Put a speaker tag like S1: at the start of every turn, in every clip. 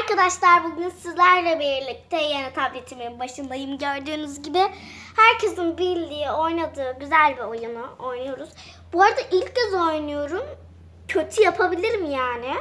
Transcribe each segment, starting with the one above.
S1: arkadaşlar bugün sizlerle birlikte yeni tabletimin başındayım gördüğünüz gibi. Herkesin bildiği, oynadığı güzel bir oyunu oynuyoruz. Bu arada ilk kez oynuyorum. Kötü yapabilirim yani.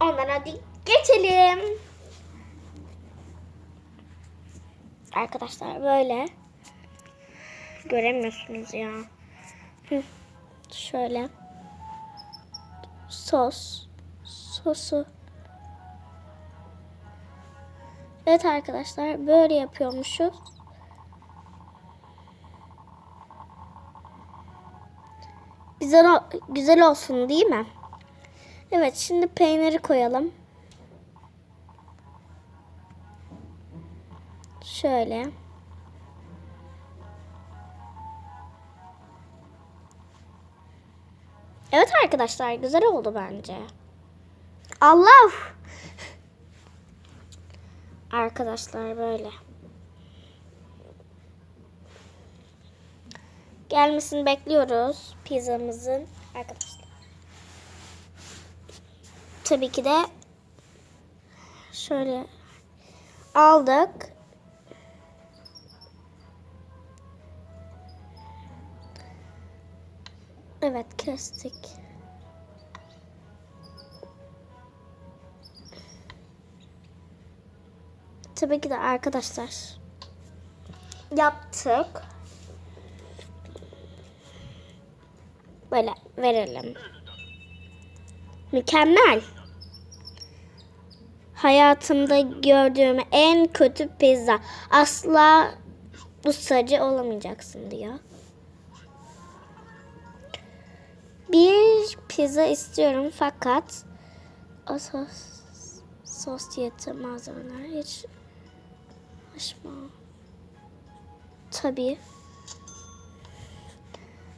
S1: Ondan hadi geçelim. Arkadaşlar böyle. Göremiyorsunuz ya. Şöyle. Sos. Sosu. Evet arkadaşlar böyle yapıyormuşuz. Güzel, güzel olsun değil mi? Evet şimdi peyniri koyalım. Şöyle. Evet arkadaşlar güzel oldu bence. Allah! Arkadaşlar böyle. Gelmesini bekliyoruz pizzamızın arkadaşlar. Tabii ki de şöyle aldık. Evet kestik. Tabii ki de arkadaşlar yaptık. Böyle verelim. Mükemmel. Hayatımda gördüğüm en kötü pizza. Asla bu sarı olamayacaksın diyor. Bir pizza istiyorum fakat o sos, sosyete malzemeler hiç hoşuma. Tabii.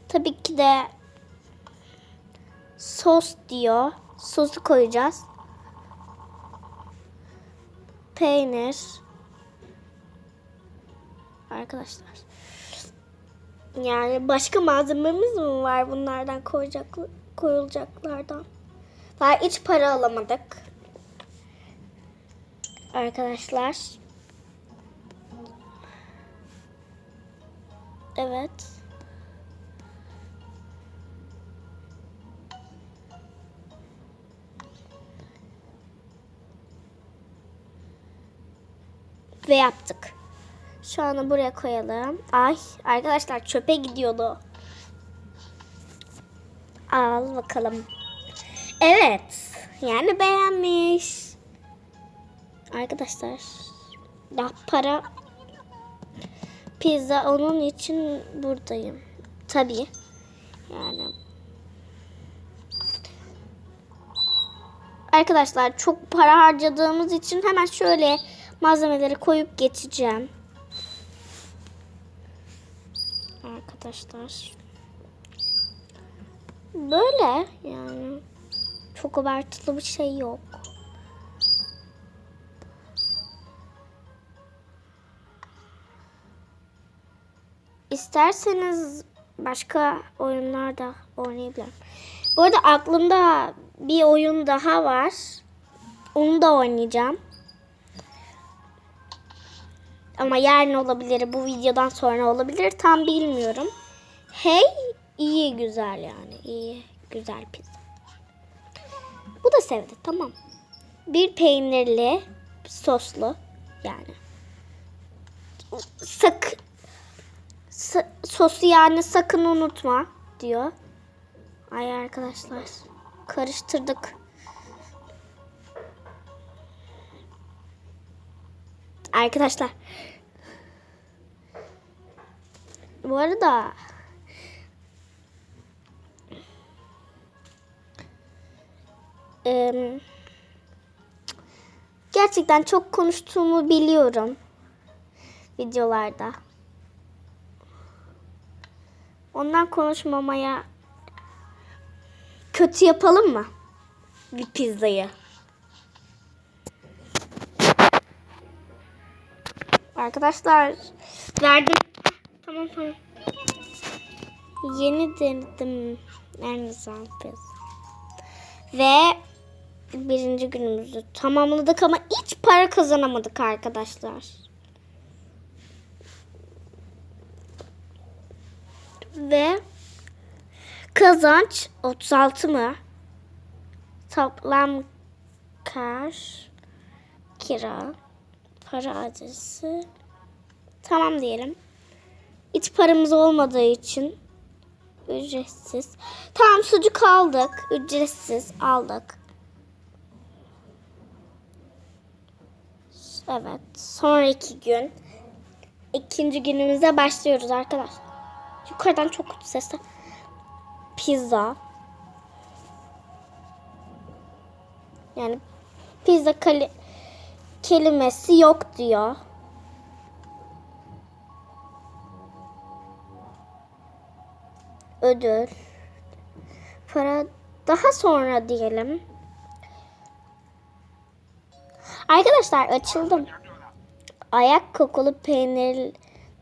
S1: Tabii ki de sos diyor. Sosu koyacağız. Peynir. Arkadaşlar. Yani başka malzememiz mi var bunlardan koyacak koyulacaklardan? Daha hiç para alamadık. Arkadaşlar. Evet. Ve yaptık. Şu anı buraya koyalım. Ay arkadaşlar çöpe gidiyordu. Al bakalım. Evet. Yani beğenmiş. Arkadaşlar. Daha para. Pizza onun için buradayım. Tabii. Yani. Arkadaşlar çok para harcadığımız için hemen şöyle malzemeleri koyup geçeceğim. Arkadaşlar. Böyle yani. Çok abartılı bir şey yok. İsterseniz başka oyunlarda oynayabilirim. Bu arada aklımda bir oyun daha var. Onu da oynayacağım. Ama yarın olabilir, bu videodan sonra olabilir. Tam bilmiyorum. Hey, iyi güzel yani. iyi güzel pizza. Bu da sevdi, tamam. Bir peynirli, soslu yani. Sa- sosu yani sakın unutma diyor. Ay arkadaşlar karıştırdık. Arkadaşlar. Bu arada em, gerçekten çok konuştuğumu biliyorum videolarda. Ondan konuşmamaya kötü yapalım mı? Bir pizzayı. Arkadaşlar verdim. Tamam tamam. Yeni denedim. En güzel pizza. Ve birinci günümüzü tamamladık ama hiç para kazanamadık arkadaşlar. Ve kazanç 36 mı? Toplam kar, kira, para adresi. Tamam diyelim. Hiç paramız olmadığı için ücretsiz. Tamam sucuk aldık. Ücretsiz aldık. Evet. Sonraki gün ikinci günümüze başlıyoruz arkadaşlar. Yukarıdan çok kötü sesler. Pizza. Yani pizza kali kelimesi yok diyor. Ödül. Para daha sonra diyelim. Arkadaşlar açıldım. Ayak kokulu peynir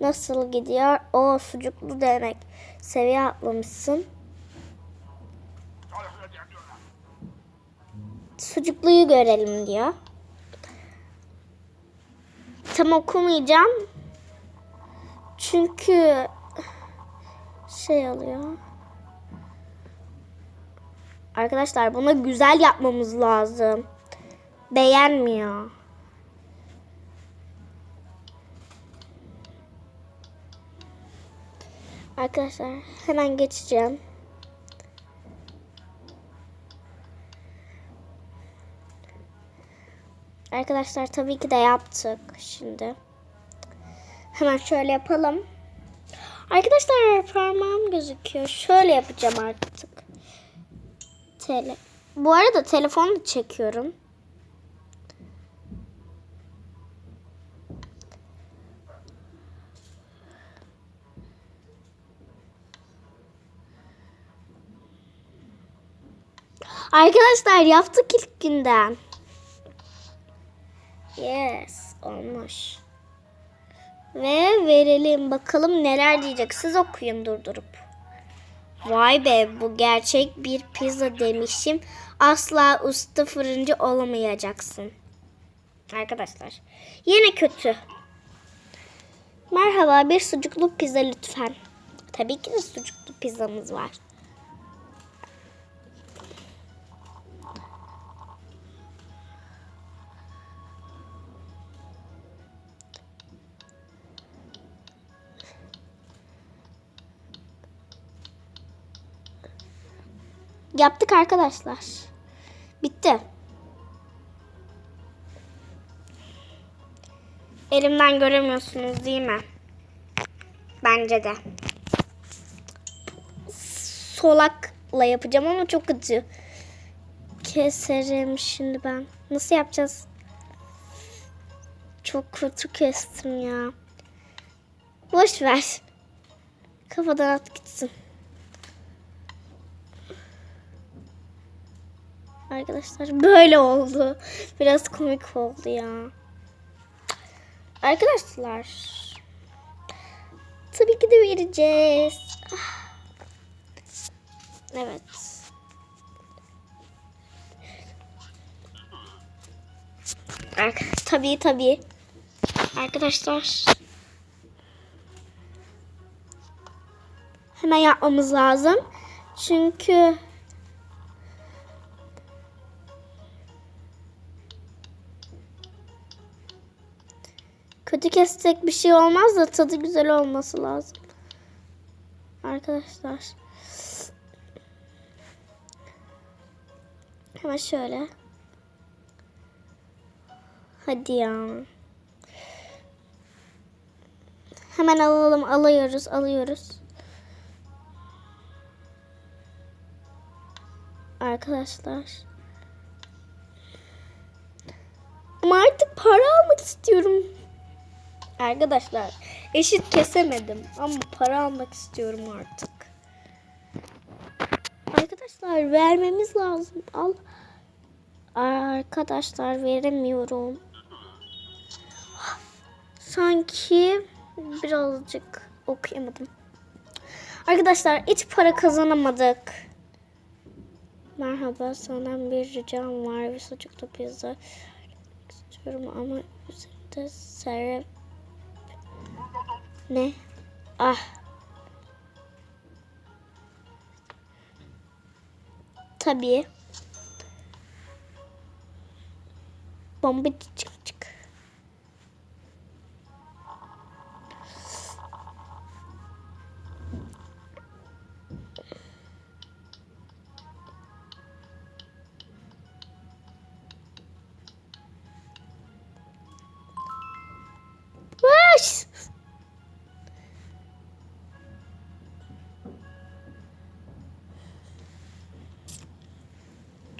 S1: nasıl gidiyor? O sucuklu demek. Seviye atlamışsın. Sucukluyu görelim diyor. Tam okumayacağım. Çünkü şey alıyor. Arkadaşlar buna güzel yapmamız lazım. Beğenmiyor. Arkadaşlar hemen geçeceğim. Arkadaşlar tabii ki de yaptık şimdi. Hemen şöyle yapalım. Arkadaşlar parmağım gözüküyor. Şöyle yapacağım artık. Tele. Bu arada telefonu çekiyorum. Arkadaşlar yaptık ilk günden. Yes, olmuş. Ve verelim bakalım neler diyecek. Siz okuyun durdurup. Vay be bu gerçek bir pizza demişim. Asla usta fırıncı olamayacaksın. Arkadaşlar yine kötü. Merhaba bir sucuklu pizza lütfen. Tabii ki de sucuklu pizzamız var. Yaptık arkadaşlar. Bitti. Elimden göremiyorsunuz değil mi? Bence de. Solakla yapacağım ama çok acı. Keserim şimdi ben. Nasıl yapacağız? Çok kötü kestim ya. Boş ver. Kafadan at gitsin. Arkadaşlar böyle oldu. Biraz komik oldu ya. Arkadaşlar. Tabii ki de vereceğiz. Evet. Tabii tabii. Arkadaşlar. Hemen yapmamız lazım. Çünkü Kötü kessek bir şey olmaz da tadı güzel olması lazım. Arkadaşlar. Hemen şöyle. Hadi ya. Hemen alalım, alıyoruz, alıyoruz. Arkadaşlar. Ama artık para almak istiyorum. Arkadaşlar eşit kesemedim ama para almak istiyorum artık. Arkadaşlar vermemiz lazım. Al. Arkadaşlar veremiyorum. Sanki birazcık okuyamadım. Arkadaşlar hiç para kazanamadık. Merhaba, senden bir ricam var ve sucuklu pizza istiyorum ama üzerinde serap... Ne? Ah. Tabii. Bomba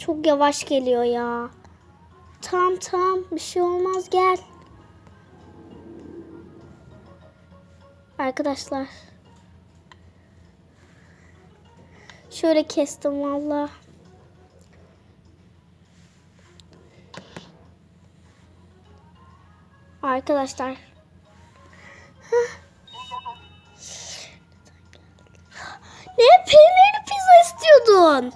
S1: Çok yavaş geliyor ya. Tamam tamam bir şey olmaz gel. Arkadaşlar. Şöyle kestim valla. Arkadaşlar. Ne peynirli pizza istiyordun?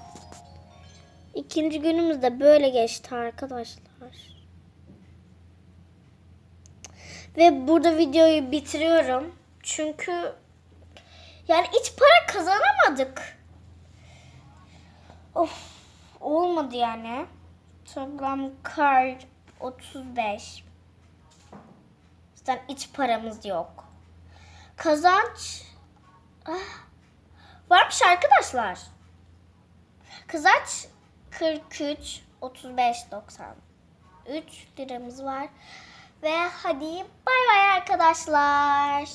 S1: İkinci günümüz de böyle geçti arkadaşlar. Ve burada videoyu bitiriyorum. Çünkü yani hiç para kazanamadık. Of olmadı yani. Toplam kar 35. Zaten hiç paramız yok. Kazanç ah, varmış arkadaşlar. Kazanç 43 35 90. 3 liramız var. Ve hadi bay bay arkadaşlar.